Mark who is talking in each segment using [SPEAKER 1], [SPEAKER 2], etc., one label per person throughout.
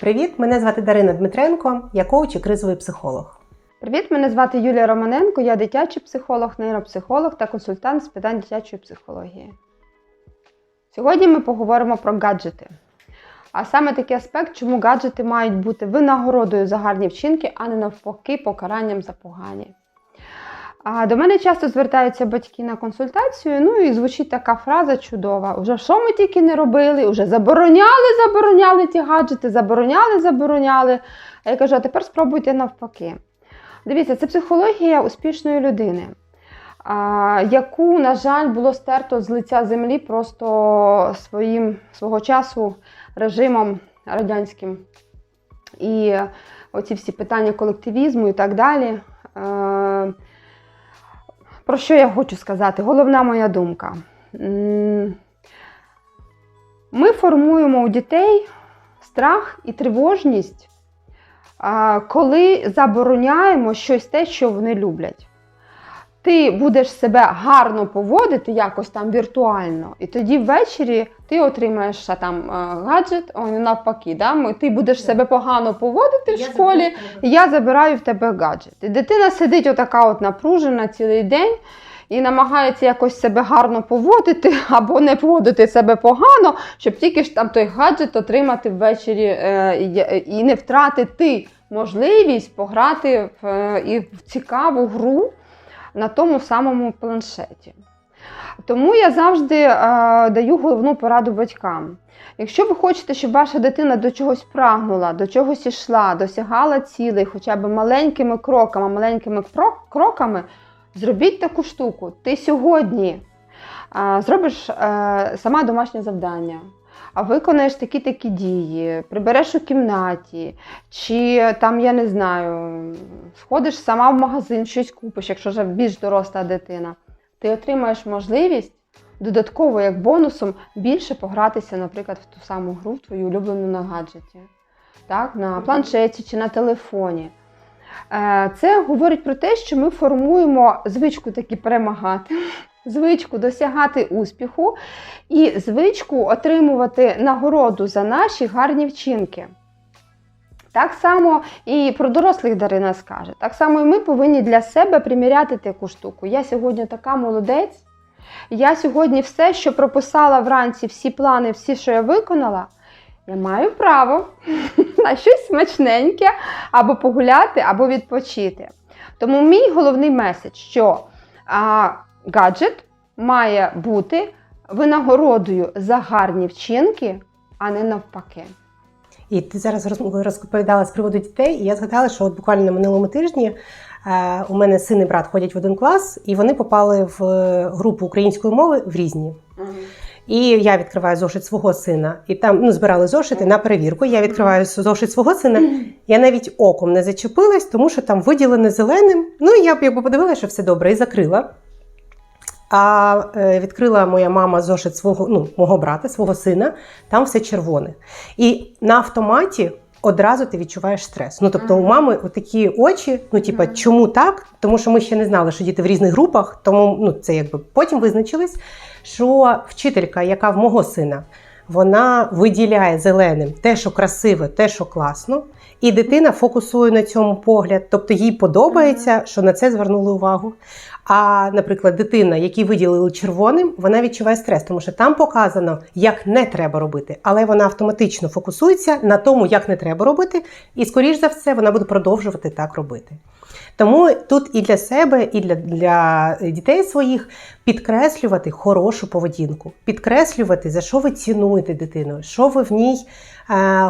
[SPEAKER 1] Привіт, мене звати Дарина Дмитренко, я коуч і кризовий психолог.
[SPEAKER 2] Привіт, мене звати Юлія Романенко, я дитячий психолог, нейропсихолог та консультант з питань дитячої психології. Сьогодні ми поговоримо про гаджети. А саме такий аспект, чому гаджети мають бути винагородою за гарні вчинки, а не навпаки покаранням за погані. А до мене часто звертаються батьки на консультацію, ну і звучить така фраза чудова: уже що ми тільки не робили, вже забороняли, забороняли ті гаджети, забороняли, забороняли. А я кажу, а тепер спробуйте навпаки. Дивіться, це психологія успішної людини, яку, на жаль, було стерто з лиця землі просто своїм свого часу режимом радянським. І оці всі питання колективізму і так далі. Про що я хочу сказати? Головна моя думка. Ми формуємо у дітей страх і тривожність коли забороняємо щось те, що вони люблять. Ти будеш себе гарно поводити якось там віртуально, і тоді ввечері ти отримаєш там е, гаджет, о, навпаки, да? ти будеш себе погано поводити в школі, і я забираю в тебе гаджет. І дитина сидить отака от напружена цілий день і намагається якось себе гарно поводити або не поводити себе погано, щоб тільки ж там той гаджет отримати ввечері е, і- і не втратити можливість пограти в, е, і в цікаву гру на тому самому планшеті. Тому я завжди е, даю головну пораду батькам. Якщо ви хочете, щоб ваша дитина до чогось прагнула, до чогось ішла, досягала цілей хоча б маленькими кроками, маленькими кроками, зробіть таку штуку. Ти сьогодні е, зробиш е, сама домашнє завдання, а виконаєш такі-такі дії, прибереш у кімнаті, чи там, я не знаю, сходиш сама в магазин, щось купиш, якщо вже більш доросла дитина, ти отримаєш можливість додатково, як бонусом, більше погратися, наприклад, в ту саму гру, в твою улюблену на гаджеті, так, на планшеті чи на телефоні. Е, Це говорить про те, що ми формуємо звичку таки перемагати, звичку досягати успіху і звичку отримувати нагороду за наші гарні вчинки. Так само і про дорослих Дарина скаже. Так само і ми повинні для себе приміряти таку штуку. Я сьогодні така молодець. Я сьогодні все, що прописала вранці, всі плани, всі, що я виконала, я маю право на щось смачненьке, або погуляти, або відпочити. Тому мій головний меседж, що а, гаджет має бути винагородою за гарні вчинки, а не навпаки.
[SPEAKER 1] І ти зараз розповідала з приводу дітей, і я згадала, що от буквально на минулому тижні е, у мене син і брат ходять в один клас, і вони попали в е, групу української мови в різні. І я відкриваю зошит свого сина, і там ну, збирали зошити на перевірку. Я відкриваю зошит свого сина. Я навіть оком не зачепилась, тому що там виділене зеленим. Ну, і я якби подивилася, що все добре, і закрила. А е, відкрила моя мама зошит свого, ну, мого брата, свого сина, там все червоне. І на автоматі одразу ти відчуваєш стрес. Ну, тобто, у мами такі очі, ну, типа, чому так? Тому що ми ще не знали, що діти в різних групах, тому ну, це якби потім визначились, що вчителька, яка в мого сина, вона виділяє зеленим те, що красиве, те, що класно, і дитина фокусує на цьому погляд. Тобто їй подобається, що на це звернули увагу. А, наприклад, дитина, якій виділили червоним, вона відчуває стрес, тому що там показано, як не треба робити, але вона автоматично фокусується на тому, як не треба робити, і, скоріш за все, вона буде продовжувати так робити. Тому тут і для себе, і для, для дітей своїх підкреслювати хорошу поведінку, підкреслювати, за що ви цінуєте дитину, що ви в ній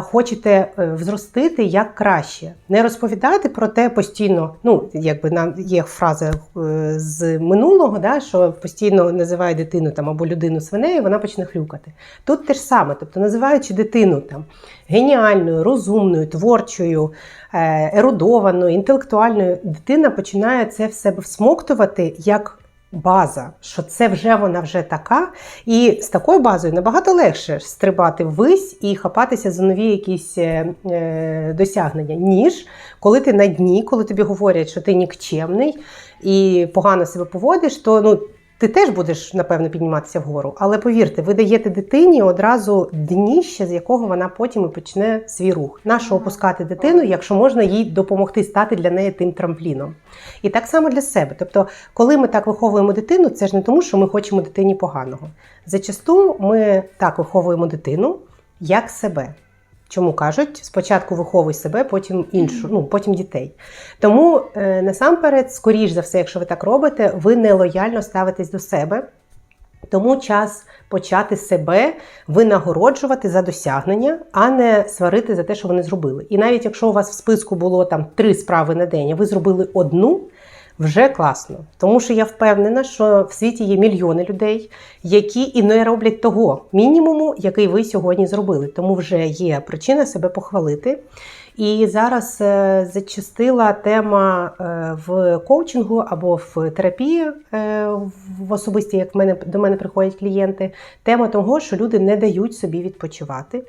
[SPEAKER 1] хочете е, взростити як краще. Не розповідати про те постійно. Ну, якби нам є фраза е, з минулого, да, що постійно називає дитину там або людину свинею, вона почне хрюкати. Тут те ж саме, тобто називаючи дитину там геніальною, розумною, творчою, е, ерудованою, інтелектуальною, дитина починає це в себе всмоктувати як база, що це вже вона вже така, і з такою базою набагато легше стрибати ввись і хапатися за нові якісь е, е, досягнення, ніж коли ти на дні, коли тобі говорять, що ти нікчемний і погано себе поводиш, то ну. Ти теж будеш, напевно, підніматися вгору. Але повірте, ви даєте дитині одразу дніще, з якого вона потім і почне свій рух. Нащо опускати дитину, якщо можна їй допомогти стати для неї тим трампліном? І так само для себе. Тобто, коли ми так виховуємо дитину, це ж не тому, що ми хочемо дитині поганого. Зачасту ми так виховуємо дитину, як себе. Чому кажуть, спочатку виховуй себе, потім іншу, ну потім дітей. Тому е, насамперед, скоріш за все, якщо ви так робите, ви нелояльно ставитесь до себе. Тому час почати себе винагороджувати за досягнення, а не сварити за те, що вони зробили. І навіть якщо у вас в списку було там три справи на день, а ви зробили одну, вже класно. Тому що я впевнена, що в світі є мільйони людей, які і не роблять того мінімуму, який ви сьогодні зробили. Тому вже є причина себе похвалити. І зараз е, зачастила тема е, в коучингу або в терапії е, в особисті, як в мене до мене приходять клієнти. Тема того, що люди не дають собі відпочивати.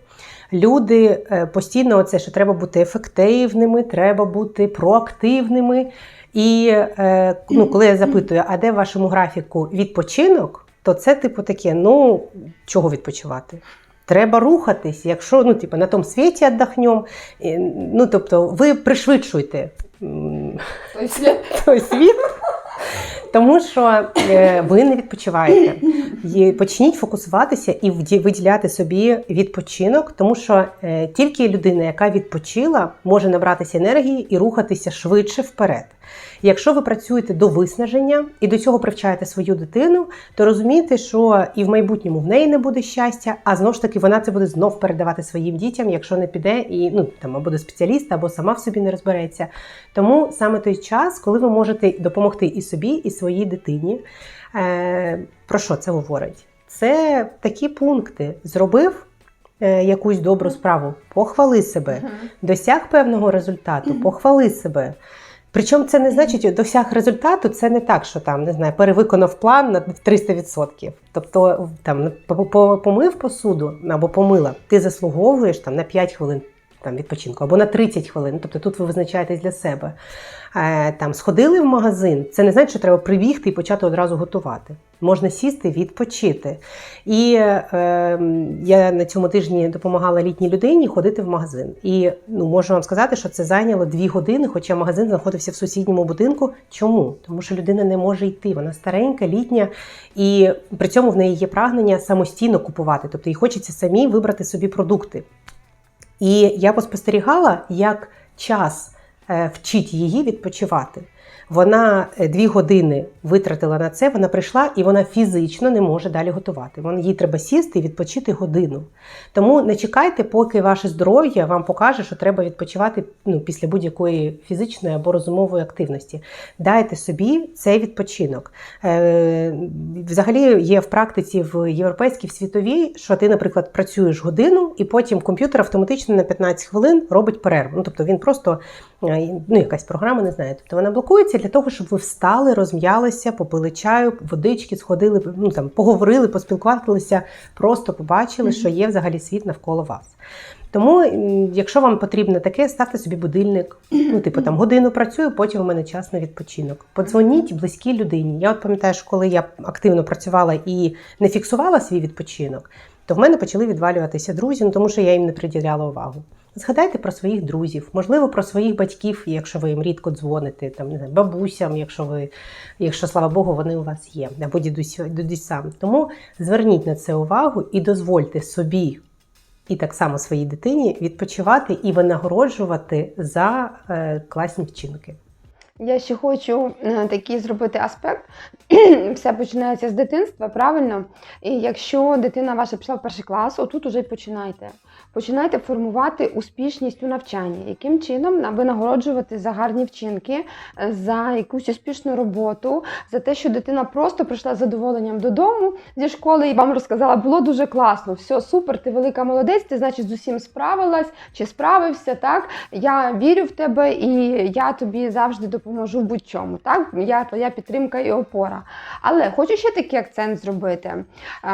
[SPEAKER 1] Люди постійно оце, що треба бути ефективними, треба бути проактивними. І е, ну, коли я запитую, а де в вашому графіку відпочинок, то це типу таке: ну чого відпочивати? Треба рухатись, якщо ну, типу, на тому світі віддохнем. Ну, тобто, ви пришвидшуйте м, той світ, тому що е, ви не відпочиваєте. І Почніть фокусуватися і виділяти собі відпочинок, тому що е, тільки людина, яка відпочила, може набратися енергії і рухатися швидше вперед. Якщо ви працюєте до виснаження і до цього привчаєте свою дитину, то розумійте, що і в майбутньому в неї не буде щастя, а знову ж таки вона це буде знов передавати своїм дітям, якщо не піде і ну там або до спеціаліста, або сама в собі не розбереться. Тому саме той час, коли ви можете допомогти і собі, і своїй дитині. Е, про що це говорить? Це такі пункти. Зробив е, якусь добру справу, похвали себе, досяг певного результату, похвали себе. Причому це не значить, досяг результату, це не так, що там не знаю, перевиконав план на 300%. Тобто, там по- по- помив посуду або помила, ти заслуговуєш там на 5 хвилин там відпочинку або на 30 хвилин. Тобто тут ви визначаєтесь для себе. Е, там сходили в магазин, це не значить, що треба прибігти і почати одразу готувати. Можна сісти, відпочити. І е, я на цьому тижні допомагала літній людині ходити в магазин. І ну, можу вам сказати, що це зайняло дві години, хоча магазин знаходився в сусідньому будинку. Чому? Тому що людина не може йти. Вона старенька, літня, і при цьому в неї є прагнення самостійно купувати. Тобто їй хочеться самі вибрати собі продукти. І я поспостерігала, як час е, вчить її відпочивати. Вона е, дві години витратила на це, вона прийшла і вона фізично не може далі готувати. Їй треба сісти і відпочити годину. Тому не чекайте, поки ваше здоров'я вам покаже, що треба відпочивати ну, після будь-якої фізичної або розумової активності. Дайте собі цей відпочинок. Е, взагалі є в практиці в європейській, в світовій, що ти, наприклад, працюєш годину, і потім комп'ютер автоматично на 15 хвилин робить перерву. Ну, тобто він просто е, ну, якась програма, не знаю. Тобто вона блокується для того, щоб ви встали, розм'ялися, попили чаю, водички, сходили, ну там поговорили, поспілкувалися, просто побачили, що є взагалі світ навколо вас. Тому, якщо вам потрібно таке, ставте собі будильник. Ну, типу, там годину працюю, потім у мене час на відпочинок. Подзвоніть близькій людині. Я от пам'ятаю, що коли я активно працювала і не фіксувала свій відпочинок, то в мене почали відвалюватися друзі, ну тому що я їм не приділяла увагу. Згадайте про своїх друзів, можливо, про своїх батьків, якщо ви їм рідко дзвоните, там не знаю, бабусям, якщо ви, якщо слава Богу, вони у вас є, або дідусям. Тому зверніть на це увагу і дозвольте собі і так само своїй дитині відпочивати і винагороджувати за е, класні вчинки.
[SPEAKER 2] Я ще хочу е, такий зробити аспект. Все починається з дитинства, правильно? І якщо дитина ваша пішла в перший клас, отут уже починайте. Починайте формувати успішність у навчанні. Яким чином на- винагороджувати за гарні вчинки, е, за якусь успішну роботу, за те, що дитина просто прийшла з задоволенням додому зі школи і вам розказала, було дуже класно, все супер, ти велика молодець, ти значить з усім справилась чи справився. Так я вірю в тебе і я тобі завжди допоможу в будь-чому. Так, я твоя підтримка і опора. Але хочу ще такий акцент зробити.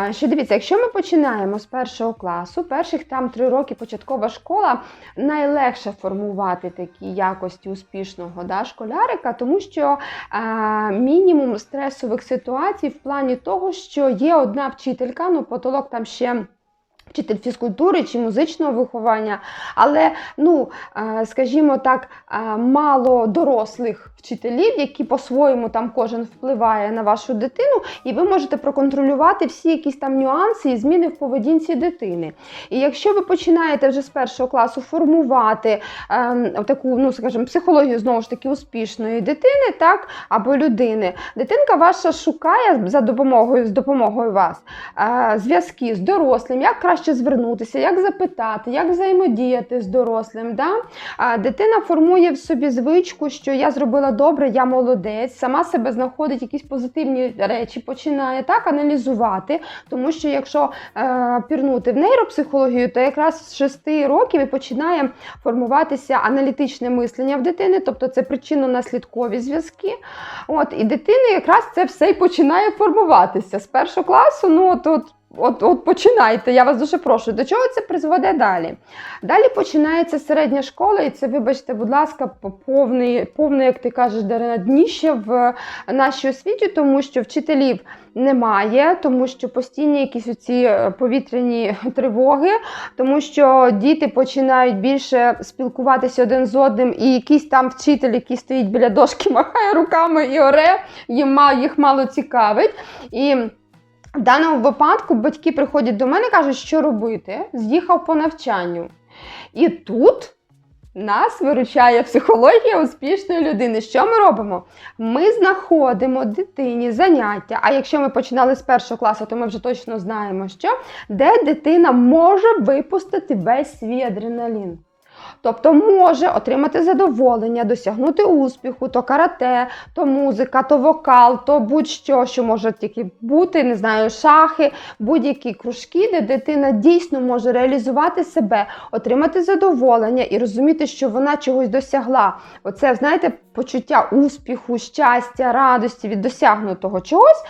[SPEAKER 2] Е, Що дивіться, якщо ми починаємо з першого класу, перших там три 3-4 роки початкова школа найлегше формувати такі якості успішного да, школярика, тому що е, мінімум стресових ситуацій в плані того, що є одна вчителька, ну потолок там ще. Вчитель фізкультури чи музичного виховання, але, ну, е, скажімо так, е, мало дорослих вчителів, які по-своєму там кожен впливає на вашу дитину, і ви можете проконтролювати всі якісь там нюанси і зміни в поведінці дитини. І якщо ви починаєте вже з першого класу формувати е, таку, ну скажімо, психологію знову ж таки успішної дитини, так або людини, дитинка ваша шукає за допомогою з допомогою вас е, зв'язки з дорослим, як краще звернутися, як запитати, як взаємодіяти з дорослим. Да? А дитина формує в собі звичку, що я зробила добре, я молодець, сама себе знаходить якісь позитивні речі, починає так аналізувати. Тому що якщо е, пірнути в нейропсихологію, то якраз з 6 років і починає формуватися аналітичне мислення в дитини, тобто це причинно-наслідкові зв'язки. От, і дитина якраз це все і починає формуватися з першого класу. Ну, от, от, От, починайте, я вас дуже прошу. До чого це призведе далі? Далі починається середня школа, і це, вибачте, будь ласка, повний, повний як ти кажеш, Дарина, дніще в нашій освіті, тому що вчителів немає, тому що постійні якісь оці повітряні тривоги, тому що діти починають більше спілкуватися один з одним, і якийсь там вчитель, який стоїть біля дошки, махає руками і оре, їм їх мало цікавить. І в даному випадку батьки приходять до мене і кажуть, що робити. З'їхав по навчанню. І тут нас виручає психологія успішної людини. Що ми робимо? Ми знаходимо дитині заняття. А якщо ми починали з першого класу, то ми вже точно знаємо, що де дитина може випустити весь свій адреналін. Тобто може отримати задоволення, досягнути успіху, то карате, то музика, то вокал, то будь-що, що може тільки бути, не знаю, шахи, будь-які кружки, де дитина дійсно може реалізувати себе, отримати задоволення і розуміти, що вона чогось досягла. Оце, знаєте, почуття успіху, щастя, радості від досягнутого чогось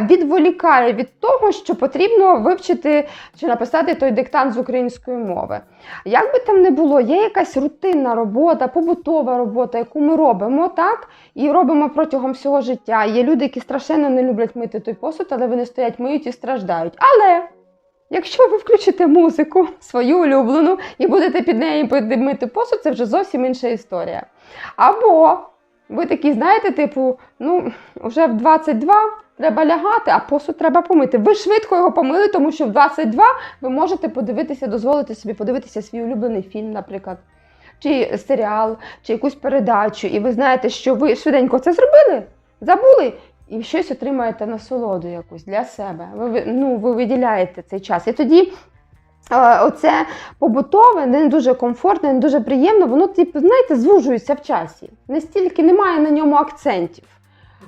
[SPEAKER 2] відволікає від того, що потрібно вивчити чи написати той диктант з української мови. Як би там не було, є якась рутинна робота, побутова робота, яку ми робимо, так? І робимо протягом всього життя. Є люди, які страшенно не люблять мити той посуд, але вони стоять, миють і страждають. Але якщо ви включите музику свою улюблену і будете під нею мити посуд, це вже зовсім інша історія. Або ви такі, знаєте, типу, ну, вже в 22 треба лягати, а посуд треба помити. Ви швидко його помили, тому що в 22 ви можете подивитися, дозволити собі подивитися свій улюблений фільм, наприклад, чи серіал, чи якусь передачу, і ви знаєте, що ви швиденько це зробили, забули. І щось отримаєте насолоду якусь для себе. Ви, ну, ви виділяєте цей час. І тоді оце побутове, не дуже комфортне, не дуже приємно, воно, типу, знаєте, звужується в часі. Не стільки немає на ньому акцентів.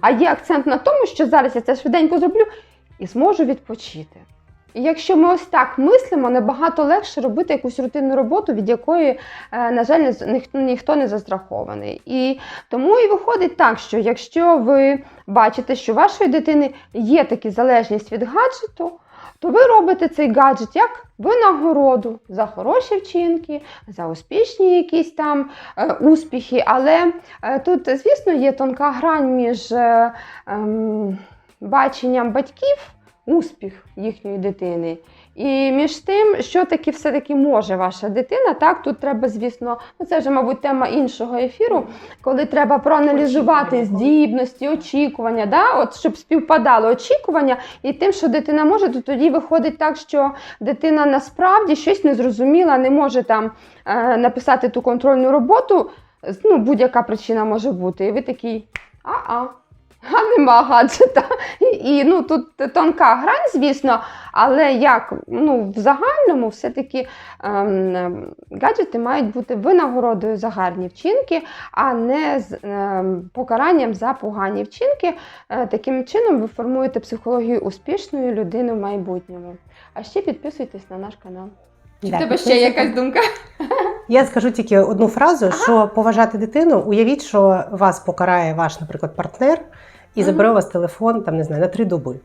[SPEAKER 2] А є акцент на тому, що зараз я це швиденько зроблю і зможу відпочити. І якщо ми ось так мислимо, набагато легше робити якусь рутинну роботу, від якої, е, на жаль, ніхто не застрахований. І тому і виходить так, що якщо ви бачите, що у вашої дитини є така залежність від гаджету, то ви робите цей гаджет як винагороду за хороші вчинки, за успішні якісь там е, успіхи. Але е, тут, звісно, є тонка грань між е, ем, баченням батьків успіх їхньої дитини. І між тим, що таки все-таки може ваша дитина, так тут треба, звісно, ну це вже, мабуть, тема іншого ефіру, коли треба проаналізувати здібності, очікування, да? От, щоб співпадало очікування і тим, що дитина може, то тоді виходить так, що дитина насправді щось не зрозуміла, не може там е, написати ту контрольну роботу. Ну, будь-яка причина може бути. І ви такий, а-а. А нема гаджета. І, і ну, тут тонка грань, звісно, але як ну, в загальному все-таки ем, гаджети мають бути винагородою за гарні вчинки, а не з ем, покаранням за погані вчинки. Е, таким чином ви формуєте психологію успішної людини в майбутньому. А ще підписуйтесь на наш канал. Чи
[SPEAKER 1] Да,
[SPEAKER 2] в тебе ще якась думка?
[SPEAKER 1] Я скажу тільки одну фразу: що поважати дитину, уявіть, що вас покарає ваш, наприклад, партнер і забере у вас телефон, там не знаю, на три доби.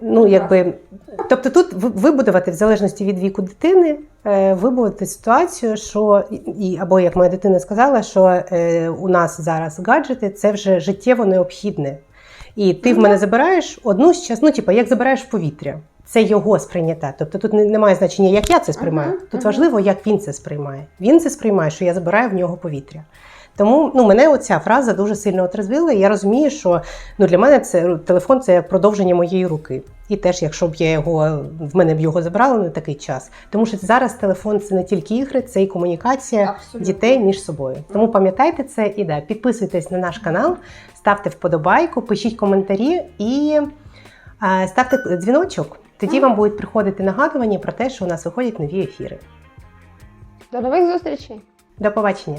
[SPEAKER 1] Ну, якби, тобто тут вибудувати в залежності від віку дитини, е, вибудувати ситуацію, що і або як моя дитина сказала, що е, у нас зараз гаджети це вже життєво необхідне. І ти в
[SPEAKER 2] Ну,
[SPEAKER 1] мене забираєш одну з час, ну типу, як забираєш повітря. Це його сприйняття. Тобто тут немає значення, як я це сприймаю. Тут важливо, як він це сприймає. Він це сприймає, що я забираю в нього повітря. Тому ну, мене оця фраза дуже сильно отрезвила. і Я розумію, що ну, для мене це телефон це продовження моєї руки. І теж, якщо б я його в мене б його забрали на такий час. Тому що зараз телефон це не тільки ігри, це і комунікація
[SPEAKER 2] Абсолютно.
[SPEAKER 1] дітей між собою. Тому пам'ятайте це і да, підписуйтесь на наш канал, ставте вподобайку, пишіть коментарі і е, ставте дзвіночок. Тоді вам будуть приходити нагадування про те, що у нас виходять нові ефіри.
[SPEAKER 2] До нових зустрічей!
[SPEAKER 1] До побачення!